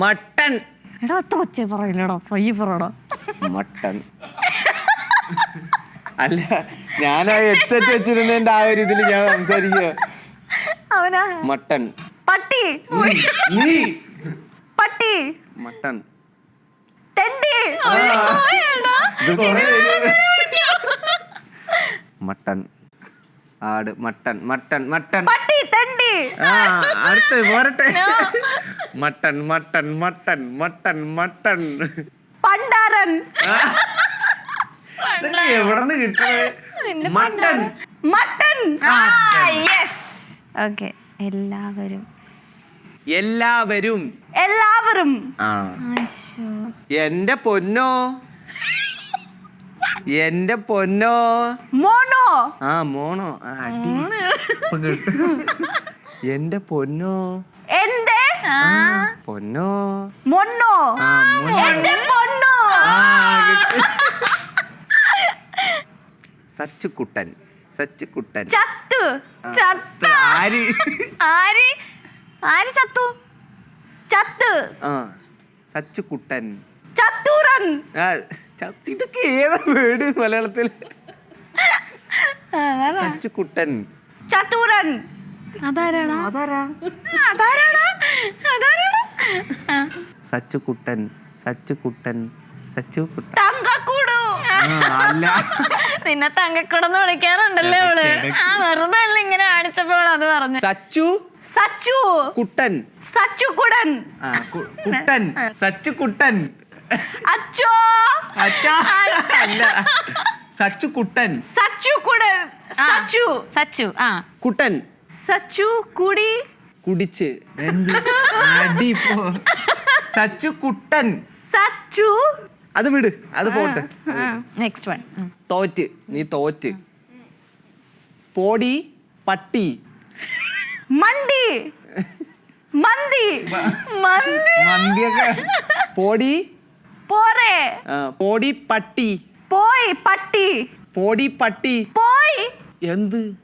Mutton. എടാ അത്ര ഒച്ച പറയില്ലടാ. പയ്യ പറയടാ മട്ടൻ. അല്ല ഞാൻ ആ എത്തറ്റ് വെച്ചിരുന്നതിന്റെ ആ ഒരു ഇതിൽ ഞാൻ സംസാരിക്കുക അവനാ? മട്ടൻ. പട്ടി. നീ. പട്ടി. മട്ടൻ. തെണ്ടി. ഇത് കുറേ. മട്ടൻ. ആട്. മട്ടൻ. മട്ടൻ. മട്ടൻ. പട്ടി. തെണ്ടി. ആ. അടുത്ത് പോരട്ടെ mutton mutton mutton mutton mutton. പണ്ടാരൻ. എവിടെന്ന് കിട്ടുന്നത് മട്ടൻ. മട്ടൻ. യെസ് ഓക്കെ എല്ലാവരും. എല്ലാവരും. എല്ലാവരും. ആ. എന്റെ പൊന്നോ? എന്റെ പൊന്നോ? മോണോ? ആ മോണോ. അടി. എന്റെ പൊന്നോ? എന്റെ പൊന്നോ? മൊന്നോ ആ മോനോ എന്റെ പൊന്നോ? ആ, കിട്ടി. സച്ചുക്കുട്ടൻ സച്ചുക്കുട്ടൻ. ചത്തു. ചത്ത. ആര്? ആര്? ആര് ചത്തു? ചത്ത്. ആ സച്ചുക്കുട്ടൻ. ചത്തൂരൻ ആ, ച- ഇതൊക്കെ ഏതാ വേർഡ് മലയാളത്തിൽ സച്ചുക്കുട്ടൻ. ചത്തൂരൻ അതാരാടാ അതാരാ? അതാരാണ്? അതാരാണ്? സച്ചുക്കുട്ടൻ സച്ചുക്കുട്ടൻ സച്ചുക്കുട്ടൻ തങ്കക്കൂടു. ആ, അല്ല. നിന്നെ തങ്കക്കൂടെന്ന് വിളിക്കാറുണ്ടല്ലേ അവൾ? ആ വെറുതെ അല്ല ഇങ്ങനെ കാണിച്ചപ്പോൾ അത് പറഞ്ഞു. സച്ചു? സച്ചു. കുട്ടൻ. സച്ചു കുടൻ. ആ സച്ചു കുട്ടൻ. അച്ചോ. അച്ചാ. അല്ല. സച്ചുക്കുട്ടൻ സച്ചു കുടൻ. സച്ചു സച്ചു. ആ കുട്ടൻ. സച്ചു കുടി. കുടിച്ച്. അടി പോ സച്ചുക്കുട്ടൻ സച്ചു. അത് വിട്. അത് പോട്ടെ. നെക്സ്റ്റ് വൺ തോറ്റ്. നീ തോറ്റ്. പോടി പട്ടി. മണ്ടി മന്തി. മന്തി. മന്തിയൊക്കെ. പോടി. പോരെ. പോടി പട്ടി. പോയി പട്ടി. പോടി പട്ടി. പോയി. എന്ത്?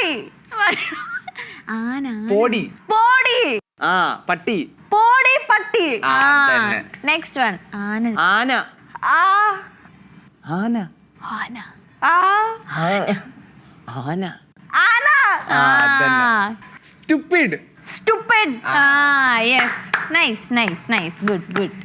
പട്ടി ആന. പോടി. പോടി. ആ പട്ടി. പോടി പട്ടി. ആ തന്നെ നെക്സ്റ്റ് വൺ ആന. ആന. ആ. ആന. ആന. ആ. ആന. ആന. ആ തന്നെ സ്റ്റുപ്പിഡ് സ്റ്റുപ്പിഡ് ആ yes nice nice nice good good